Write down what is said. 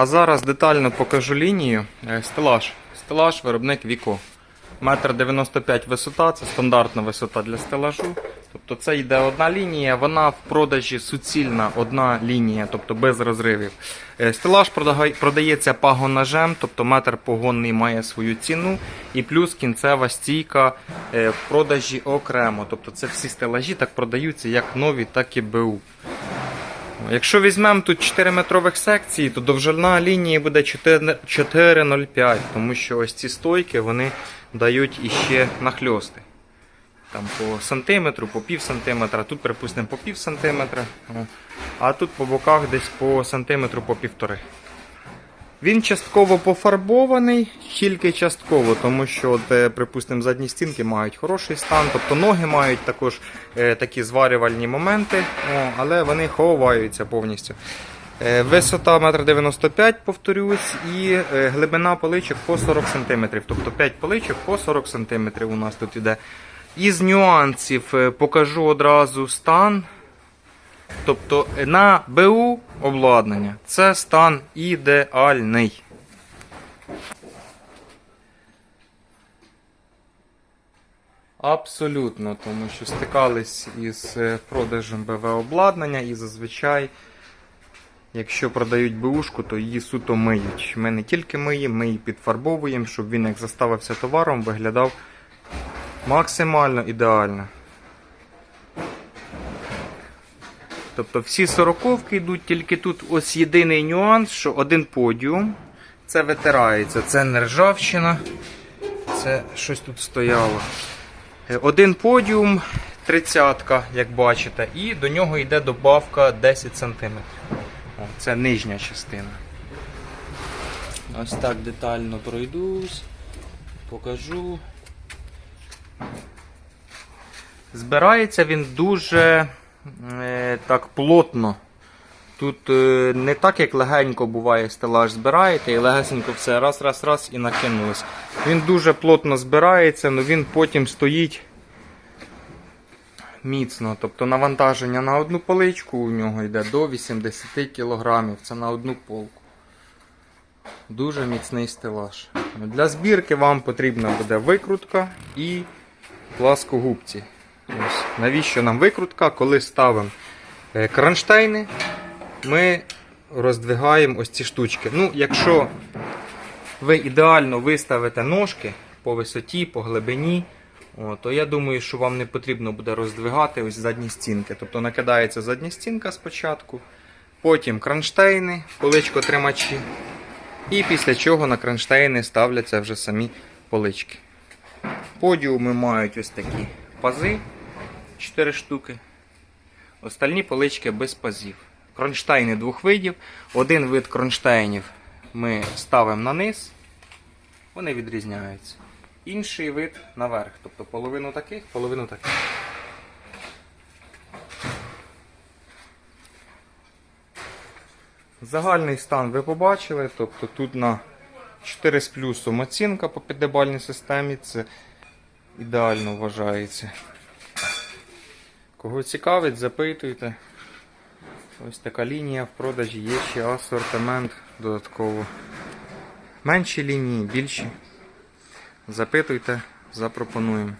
А зараз детально покажу лінію. Е, Стелаж. Стелаж, виробник Віко. Метр 95 висота, це стандартна висота для стелажу. Тобто це йде одна лінія, вона в продажі суцільна одна лінія, тобто без розривів. Е, Стелаж продається пагонажем, тобто метр погонний має свою ціну, і плюс кінцева стійка е, в продажі окремо. Тобто це всі стелажі так продаються як нові, так і БУ. Якщо візьмемо тут 4 метрових секції, то довжина лінії буде 4 4,05, тому що ось ці стойки вони дають іще нахльости. Там по сантиметру, по пів сантиметра, тут, припустимо, по пів сантиметра, а тут по боках десь по сантиметру, по півтори. Він частково пофарбований, тільки частково, тому що, е, припустимо, задні стінки мають хороший стан, тобто ноги мають також е, такі зварювальні моменти, о, але вони ховаються повністю. Е, Висота 1,95 м, повторюсь, і е, глибина поличок по 40 см. Тобто 5 поличок по 40 см у нас тут іде. Із нюансів е, покажу одразу стан. Тобто е, на БУ обладнання це стан ідеальний. Абсолютно, тому що стикались із е, продажем БВ обладнання і зазвичай, якщо продають БУшку, то її суто миють. Ми не тільки миємо, ми її підфарбовуємо, щоб він як заставився товаром, виглядав максимально ідеально. Тобто всі сороковки йдуть, тільки тут ось єдиний нюанс, що один подіум, це витирається, це не ржавчина, це щось тут стояло. Е, Один подіум, тридцятка, як бачите, і до нього йде добавка 10 см. Це нижня частина. Ось так детально пройдусь, покажу. Збирається він дуже е, так плотно. Тут е, не так, як легенько буває стелаж збираєте і легесенько все раз, раз, раз і накинулось. Він дуже плотно збирається, але він потім стоїть міцно. Тобто навантаження на одну поличку у нього йде до 80 кг. Це на одну полку. Дуже міцний стелаж. Для збірки вам потрібна буде викрутка і пласкогубці. Ось. Навіщо нам викрутка? Коли ставимо е, кронштейни, ми роздвигаємо ось ці штучки. Ну, якщо ви ідеально виставите ножки по висоті, по глибині, то я думаю, що вам не потрібно буде роздвигати ось задні стінки. Тобто накидається задня стінка спочатку, потім кронштейни, поличко тримачі. І після чого на кронштейни ставляться вже самі полички. Подіуми мають ось такі пази 4 штуки. Остальні полички без пазів. Кронштейни двох видів. Один вид кронштейнів ми ставимо на низ, вони відрізняються. Інший вид наверх. Тобто половину таких, половину таких. Загальний стан ви побачили, тобто тут на 4 з плюсом оцінка по піддебальній системі, це ідеально вважається. Кого цікавить, запитуйте. Ось така лінія в продажі, є ще асортимент додатково. Менші лінії, більші. Запитуйте, запропонуємо.